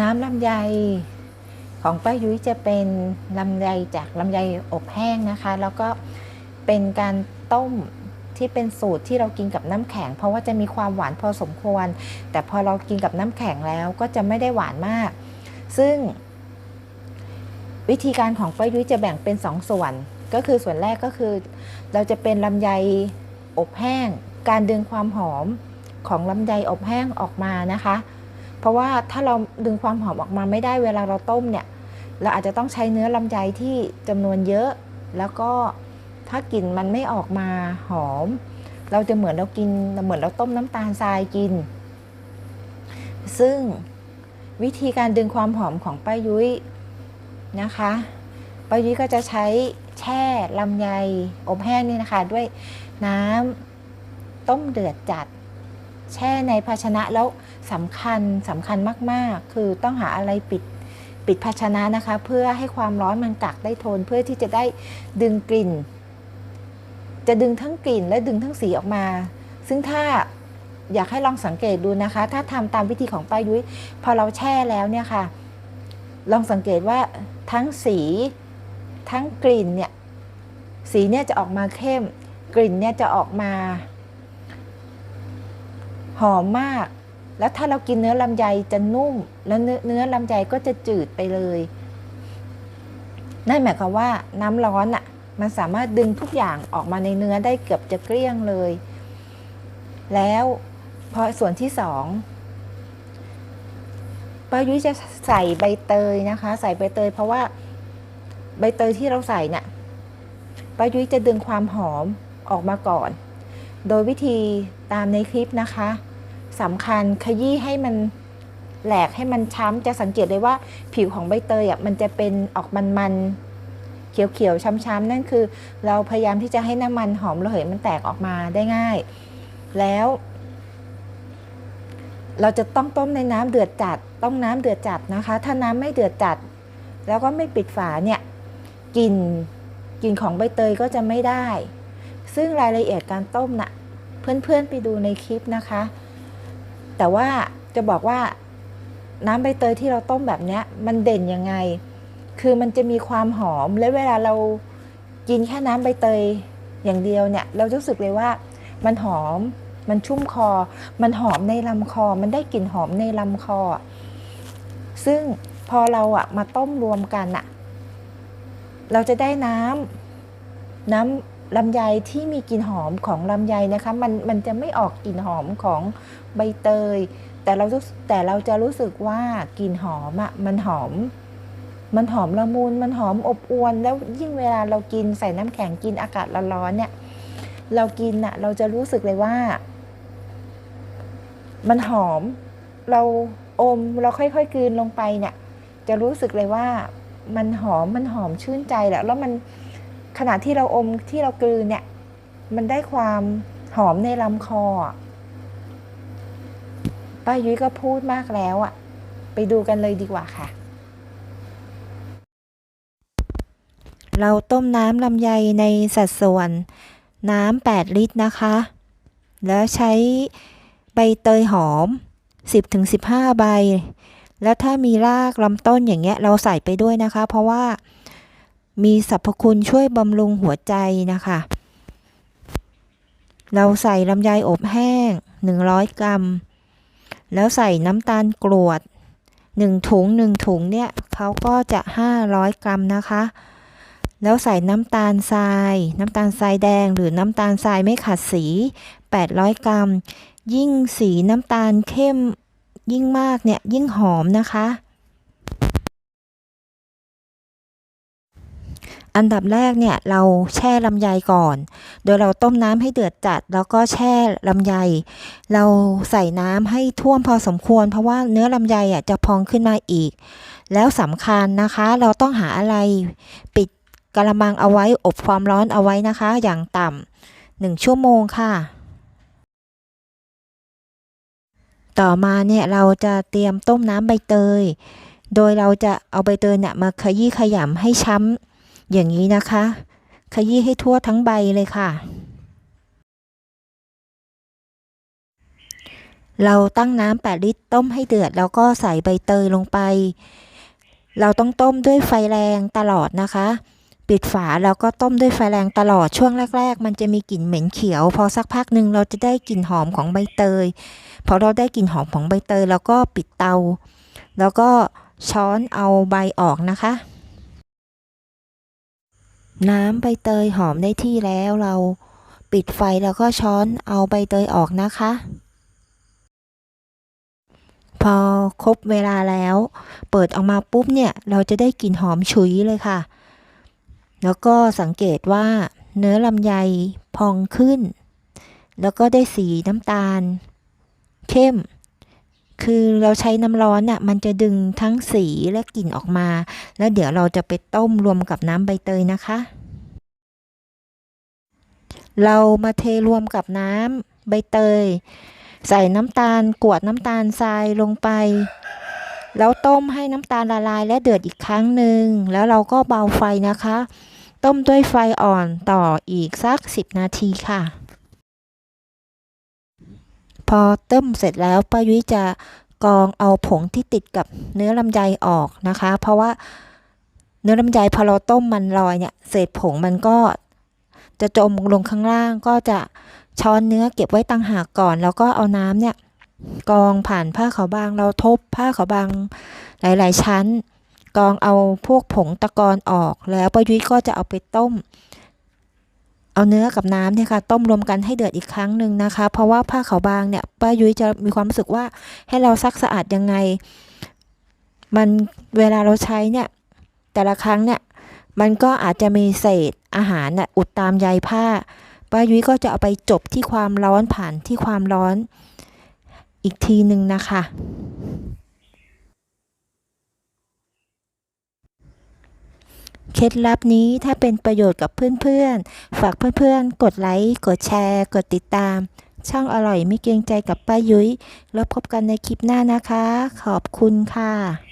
น้ำลำไยของป้ายุ้ยจะเป็นลำไยจากลำไยอบแห้งนะคะ แล้วก็เป็นการต้มที่เป็นสูตรที่เรากินกับน้ำแข็ง เพราะว่าจะมีความหวานพอสมควร แต่พอเรากินกับน้ำแข็งแล้วก็จะไม่ได้หวานมาก ซึ่ง วิธีการของป้ายุ้ยจะแบ่งเป็นสองส่วน ก็คือส่วนแรกก็คือ เราจะเป็นลำไยอบแห้ง การดึงความหอมของลำไยอบแห้งออกมานะคะ เพราะว่าถ้าเราดึงความหอมออกมาไม่ได้เวลาเราต้มเนี่ย เราอาจจะต้องใช้เนื้อลำไยที่จำนวนเยอะ แล้วก็ถ้ากลิ่นมันไม่ออกมาหอม เราจะเหมือนเรากินเหมือนเราต้มน้ำตาลทรายกิน ซึ่งวิธีการดึงความหอมของป้ายุ้ยนะคะป้ายุ้ยก็จะใช้แช่ลำไยอบแห้งนี่นะคะ ด้วยน้ำต้มเดือดจัด แช่ในภาชนะแล้วสำคัญสำคัญมากๆ คือต้องหาอะไรปิดปิดภาชนะนะคะ เพื่อให้ความร้อนมันกักได้ทนเพื่อที่จะได้ดึงกลิ่น จะดึงทั้งกลิ่นและดึงทั้งสีออกมา ซึ่งถ้าอยากให้ลองสังเกตดูนะคะ ถ้าทำตามวิธีของป้ายุ้ยพอเราแช่แล้วเนี่ยค่ะ ลองสังเกตว่าทั้งสีทั้งกลิ่นเนี่ยสีเนี่ยจะออกมาเข้ม กลิ่นเนี่ยจะออกมา หอมมาก แล้วถ้าเรากินเนื้อลำไยจะนุ่ม แล้วเนื้อลำไยก็จะจืดไปเลย นั่นหมายความว่าน้ำร้อนอะ่ะ มันสามารถดึงทุกอย่างออกมาในเนื้อได้เกือบจะเกลี้ยงเลย แล้วพอส่วนที่สองป้ายุ้ยจะใส่ใบเตยนะคะ ใส่ใบเตยเพราะว่าใบเตยที่เราใส่เนี่ยป้ายุ้ยจะดึงความหอมออกมาก่อน โดยวิธีตามในคลิปนะคะ สำคัญขยี้ให้มันแหลกให้มันช้ำจะสังเกตเลยว่าผิวของใบเตยอะมันจะเป็นออกมันๆเขียวๆช้ำๆนั่นคือ เราพยายามที่จะให้น้ำมันหอมระเหยมันแตกออกมาได้ง่าย แล้ว เราจะต้องต้มในน้ำเดือดจัด ต้องน้ำเดือดจัดนะคะ ถ้าน้ำไม่เดือดจัด แล้วก็ไม่ปิดฝาเนี่ยกลิ่นกลิ่นของใบเตยก็จะไม่ได้ ซึ่งรายละเอียดการต้มน่ะเพื่อนๆไปดูในคลิปนะคะ แต่ว่าจะบอกว่าน้ำใบเตยที่เราต้มแบบนี้มันเด่นยังไง คือมันจะมีความหอม และเวลาเรากินแค่น้ำใบเตยอย่างเดียวเนี่ย เรารู้สึกเลยว่ามันหอม มันชุ่มคอ มันหอมในลำคอ มันได้กลิ่นหอมในลำคอ ซึ่งพอเราอะมาต้มรวมกันอะเราจะได้น้ำน้ำ ลำไยที่มีกลิ่นหอมของลำไยนะคะมันมันจะไม่ออกกลิ่นหอมของใบเตย แต่เราแต่เราจะรู้สึกว่ากลิ่นหอมอะมันหอม มันหอมละมุนมันหอมอบอวลแล้วยิ่งเวลาเรากินใส่น้ำแข็งกินอากาศร้อนๆเนี่ยเรากินอะเราจะรู้สึกเลยว่า มันหอม เราอมเราค่อยๆกืนลงไปเนี่ย จะรู้สึกเลยว่ามันหอมมันหอมชื่นใจแหละแล้วมัน ขณะที่เราอมที่เรากลืนเนี่ย มันได้ความหอมในลำคอป้ายุ้ยก็พูดมากแล้วอะ ไปดูกันเลยดีกว่าค่ะ เราต้มน้ำลำไยในสัดส่วน น้ำ 8 ลิตรนะคะ แล้วใช้ใบเตยหอม 10-15 ใบ แล้วถ้ามีรากลำต้นอย่างเงี้ย เราใส่ไปด้วยนะคะ เพราะว่า มีสรรพคุณช่วยบำรุงหัวใจนะคะ เราใส่ลำไยอบแห้ง 100 กรัม แล้วใส่น้ำตาลกรวด 1 ถุง 1 ถุงเนี่ยเขาก็จะ 500 กรัมนะคะ แล้วใส่น้ำตาลทราย น้ำตาลทรายแดงหรือน้ำตาลทรายไม่ขัดสี 800 กรัม ยิ่งสีน้ำตาลเข้มยิ่งมากเนี่ยยิ่งหอมนะคะ อันดับแรกเนี่ยเราแช่ลำไยก่อน โดยเราต้มน้ำให้เดือดจัด แล้วก็แช่ลำไย เราใส่น้ำให้ท่วมพอสมควร เพราะว่าเนื้อลำไยอะจะพองขึ้นมาอีก แล้วสำคัญนะคะ เราต้องหาอะไรปิดกระมังเอาไว้อบความร้อนเอาไว้นะคะ อย่างต่ำหนึ่งชั่วโมงค่ะ ต่อมาเนี่ยเราจะเตรียมต้มน้ำใบเตย โดยเราจะเอาใบเตยเนี่ยมาขยี้ขยำให้ช้ำ อย่างนี้นะคะ ขยี้ให้ทั่วทั้งใบเลยค่ะ เราตั้งน้ำ8ลิตรต้มให้เดือด แล้วก็ใส่ใบเตยลงไป เราต้องต้มด้วยไฟแรงตลอดนะคะ ปิดฝาแล้วก็ต้มด้วยไฟแรงตลอดช่วงแรก ๆ มันจะมีกลิ่นเหม็นเขียว พอสักพักหนึ่งเราจะได้กลิ่นหอมของใบเตย พอเราได้กลิ่นหอมของใบเตย แล้วก็ปิดเตา แล้วก็ช้อนเอาใบออกนะคะ น้ำใบเตยหอมได้ที่แล้วเราปิดไฟแล้วก็ช้อนเอาใบเตยออกนะคะ พอครบเวลาแล้ว เปิดออกมาปุ๊บเนี่ย เราจะได้กลิ่นหอมฉุยเลยค่ะ แล้วก็สังเกตว่าเนื้อลำไยพองขึ้น แล้วก็ได้สีน้ำตาล เข้ม คือเราใช้น้ำร้อนน่ะมันจะดึงทั้งสีและกลิ่นออกมา แล้วเดี๋ยวเราจะไปต้มรวมกับน้ำใบเตยนะคะ เรามาเทรวมกับน้ำใบเตย ใส่น้ำตาลกวดน้ำตาลทรายลงไป แล้วต้มให้น้ำตาลละลายและเดือดอีกครั้งหนึ่งแล้วเราก็เบาไฟนะคะ ต้มด้วยไฟอ่อนต่ออีกสัก 10 นาทีค่ะ พอต้มเสร็จแล้วป้ายุ้ยจะกรองเอาผงที่ติดกับเนื้อลำไยออกนะคะ เพราะว่าเนื้อลำไยพอเราต้มมันลอยเนี่ยเศษผงมันก็จะจมลงข้างล่างก็จะช้อนเนื้อเก็บไว้ต่างหากก่อน แล้วก็เอาน้ำเนี่ยกองผ่านผ้าขาวบางเราทบผ้าขาวบางหลาย ๆ ชั้น กองเอาพวกผงตะกอนออกแล้วป้ายุ้ยก็จะเอาไปต้ม เอาเนื้อกับน้ำเนี่ยค่ะต้มรวมกันให้เดือดอีกครั้งหนึ่งนะคะ เพราะว่าผ้าขาวบางเนี่ยป้ายุ้ยจะมีความรู้สึกว่าให้เราซักสะอาดยังไง มันเวลาเราใช้เนี่ย แต่ละครั้งเนี่ย มันก็อาจจะมีเศษอาหารน่ะอุดตามใยผ้าป้ายุ้ยก็จะเอาไปจบที่ความร้อนผ่านที่ความร้อนอีกทีหนึ่งนะคะ เคล็ดลับนี้ถ้าเป็นประโยชน์กับเพื่อนๆ ฝากเพื่อนๆ กดไลค์ กดแชร์ กดติดตาม ช่องอร่อยไม่เกรงใจกับป้ายุ้ย แล้วพบกันในคลิปหน้านะคะ ขอบคุณค่ะ